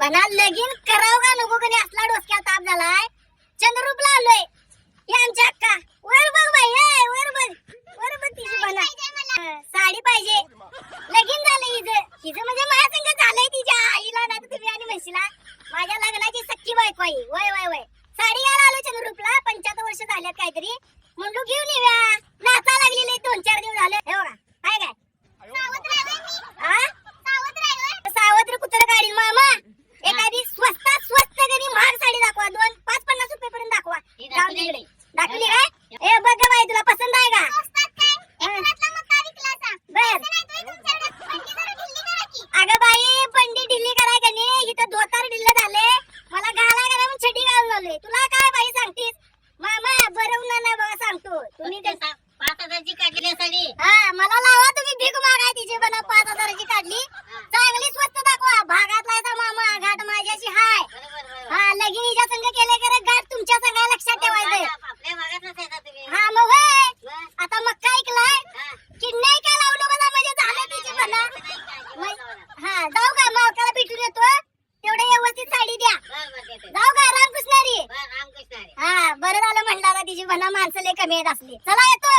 बना लगीन कराव का नको कधी असला डोसक्यात ताप झालाय. चंद्ररूपला आलोय. हे आमच्या अक्का. वर बघ बाई ए, वर बघ. वर बघ तिची बना. साडी पाहिजे. लगीन झालं हिचं. हिचं म्हणजे माझ्या संग झालंय तिच्या आईला ना तुम्ही आणि म्हशीला. माझ्या लग्नाची सख्खी बायको आई वय वय वय. साडी घ्यायला आलो चंद्ररूपला. पंच्याहत्तर वर्ष झाल्यात काहीतरी. म्हणलो घेऊन येऊया. नाचा लागलेले दोन चार दिवस झाले हे बघा काय काय आ? सावत्र कुत्र काढील मामा एखादी स्वस्तात स्वस्त कधी महाग साडी दाखवा दोन पाच पन्नास रुपये पर्यंत दाखवा ही जाऊन दाखवली. काय ए बघ गं बाई तुला पसंत आहे का? अगं बाई पंडित ढिल्ली कराय का नाही? इथं धोतार ढिल्ल झाले. मला घाला घाला म्हणून छडी घालून आलोय तुला काय बाई सांगतीस? मामा बरवणार नाही बघा सांगतो. तुम्ही ते- पाच हजारची काढलेली साडी हा मला लावा तुम्ही भीक मागाय तिची बना पाच हजाराची काढली चांगली स्वस्त दाखवा भागातला असा मामा घाट माझ्याशी हाय बरोबर बरोबर हा लगीन हिच्या संग केले करे घाट तुमच्या संग लक्षात ठेवायचंय आपल्या भागातच आहे ना तुम्ही हा मग होय बरं. आता मक्का ऐकलाय हा. की नाही काय लावलं बघा म्हणजे झालं तिची बना मग- हा जाऊ का मालकाला भेटून येतो तेवढे व्यवस्थित साडी द्या. जाऊ का रामकृष्णारी. हा बरं झालं म्हणलं आता तिची बना माणसं लय कमी येत असली. चला येतो.